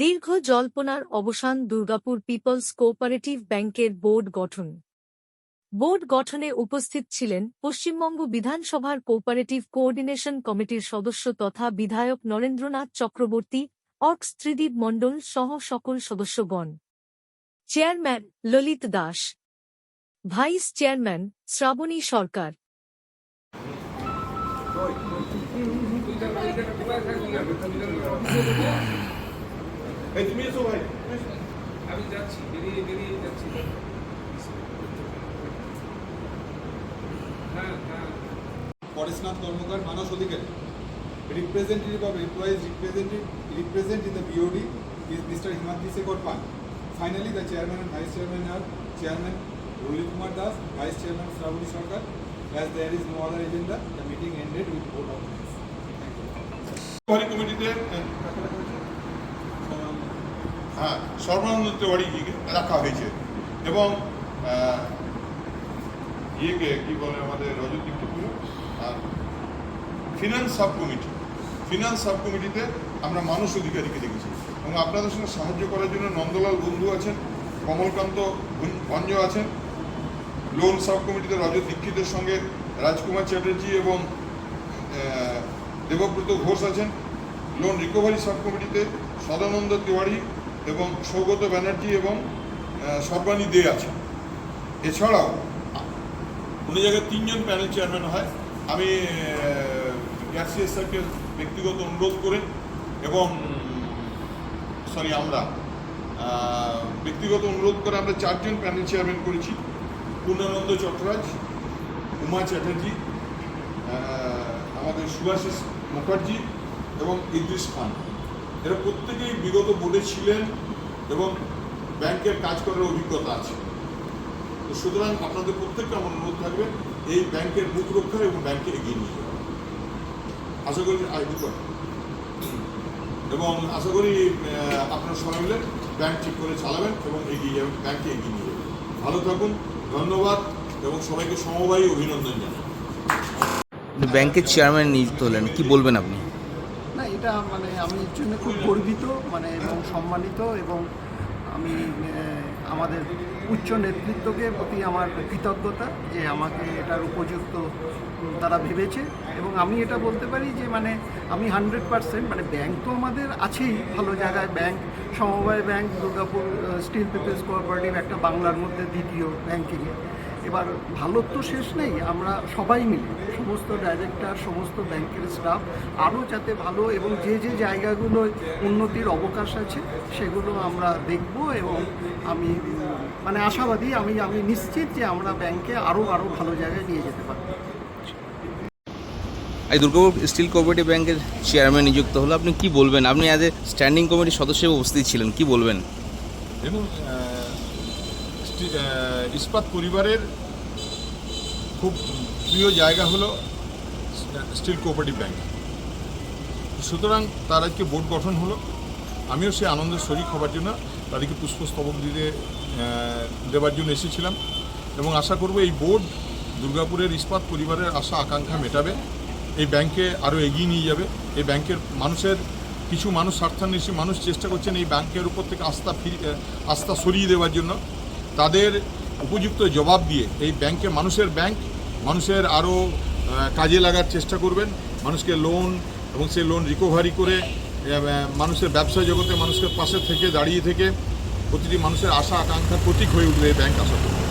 দীর্ঘ জল্পনার অবসান দুর্গাপুর পিপলস কোঅপারেটিভ ব্যাংকের বোর্ড গঠন। বোর্ড গঠনে উপস্থিত ছিলেন পশ্চিমবঙ্গ বিধানসভার কোঅপারেটিভ কোঅর্ডিনেশন কমিটির সদস্য তথা বিধায়ক নরেন্দ্রনাথ চক্রবর্তী অর্কস ত্রিদীপ মণ্ডল সহ সকল সদস্যগণ। Chairman Lalit Das. Vice chairman Srabani Sarkar. এই তুমি এসো ভাই আমি যাচ্ছি বেরিয়ে বেরিয়ে যাচ্ছি হ্যাঁ হ্যাঁ পরেশনাথ কর্মকার মানস অধিকারী employees represented represent in the BOD is Mr. Himanti Sekhar Pan. Finally, the chairman and vice chairman are chairman Rohit Kumar Das, vice chairman Shravani Sarkar. As there is no other agenda, the meeting ended with vote of thanks. Thank you. Tiwari কমিটিতে হ্যাঁ সর্বানন্দ তিওয়ারি রাখা হয়েছে। এবং ইয়েকে কি বলে আমাদের রজত আর finance sub committee finance sub কমিটিতে আমরা মানুষ অধিকারীকে দেখেছি। এবং আপনাদের সঙ্গে সাহায্য করার জন্য নন্দলাল বন্ধু আছেন, কমলকান্ত ভঞ্জ আছেন। লোন সাব কমিটিতে রজত দীক্ষিতের সঙ্গে রাজকুমার চ্যাটার্জি এবং দেবব্রত ঘোষ আছেন। লোন রিকভারি সাব কমিটিতে সদানন্দ তিওয়ারি এবং সৌগত ব্যানার্জি এবং আহ, সর্বাণী দে আছে এছাড়াও উনি জায়গায় তিনজন প্যানেল চেয়ারম্যান হয়। আমি গ্যাসিয়াস স্যারকে ব্যক্তিগত অনুরোধ করে এবং সরি আমরা ব্যক্তিগত অনুরোধ করে আমরা চারজন প্যানেল চেয়ারম্যান করেছি। পূর্ণানন্দ চট্টরাজ উমা চ্যাটার্জি আমাদের সুভাষিস মুখার্জি এবং ইদ্রিস খান। এরা প্রত্যেকেই বিগত বোর্ডে ছিলেন এবং ব্যাংকের কাজ করার অভিজ্ঞতা আছে। তো সুতরাং আপনাদের প্রত্যেকটা আমার অনুরোধ থাকবে, এই ব্যাংকের মুখ রক্ষা এবং ব্যাংকে এগিয়ে নিয়ে যাওয়া। আশা করি কার্ড এবং আশা করি আপনারা সবাই মিলে ব্যাংক ঠিক করে চালাবেন এবং এগিয়ে যাবেন ব্যাংকে এগিয়ে নিয়ে যাবেন। ভালো থাকুন, ধন্যবাদ এবং সবাইকে সমবায়ী অভিনন্দন জানাই। ব্যাংকের চেয়ারম্যান নিযুক্ত হলেন, কি বলবেন আপনি? না, এটা মানে আমি এর জন্য খুব গর্বিত মানে এবং সম্মানিত এবং আমি আমাদের উচ্চ নেতৃত্বকে প্রতি আমার কৃতজ্ঞতা যে আমাকে এটার উপযুক্ত, তারা ভেবেছে এবং আমি এটা বলতে পারি যে মানে আমি হান্ড্রেড পার্সেন্ট মানে ব্যাংক তো আমাদের আছেই ভালো জায়গায়, ব্যাংক, সমবায় bank, Durgapur steel people's cooperative, একটা বাংলার মধ্যে দ্বিতীয় ব্যাংকিংয়ে। এবার ভালো তো শেষ নেই আমরা সবাই মিলে সমস্ত ডাইরেক্টর সমস্ত ব্যাংকের স্টাফ আরও যাতে ভালো এবং যে যে জায়গাগুলোয় উন্নতির অবকাশ আছে সেগুলো আমরা দেখব এবং আমি মানে আশাবাদী আমি আমি নিশ্চিত যে আমরা ব্যাংকে আরও আরও ভালো জায়গায় নিয়ে যেতে পারব। এই দুর্গাপুর স্টিল কোঅপারেটিভ ব্যাংকের চেয়ারম্যান নিযুক্ত হলো আপনি কি বলবেন? আপনি অ্যাজ এ স্ট্যান্ডিং কমিটির সদস্য উপস্থিত ছিলেন কি বলবেন? আহ, ইস্পাত পরিবারের খুব প্রিয় জায়গা হলো স্টিল কোঅপারেটিভ ব্যাংক। সুতরাং তার আজকে বোর্ড গঠন হলো। আমিও সেই আনন্দের শরিক হবার জন্য তাদেরকে পুষ্পস্তবক দিতে দেওয়ার জন্য এসেছিলাম এবং আশা করব এই বোর্ড দুর্গাপুরের ইস্পাত পরিবারের আশা, আকাঙ্ক্ষা মেটাবে। এই ব্যাংকে আরও এগিয়ে নিয়ে যাবে। এই ব্যাংকের মানুষের, কিছু মানুষ স্বার্থান্বেষী মানুষ চেষ্টা করছেন এই ব্যাংকের উপর থেকে আস্থা ফিরি আস্থা সরিয়ে দেওয়ার জন্য। তাদের উপযুক্ত জবাব দিয়ে এই ব্যাংকে মানুষের ব্যাংক, মানুষের আরও কাজে লাগার চেষ্টা করবেন, মানুষকে লোন এবং সেই লোন রিকভারি করে মানুষের ব্যবসা জগতে মানুষের পাশে থেকে, দাঁড়িয়ে থেকে প্রতিটি মানুষের আশা, আকাঙ্ক্ষার প্রতীক হয়ে উঠবে এই ব্যাংক, আশা করি।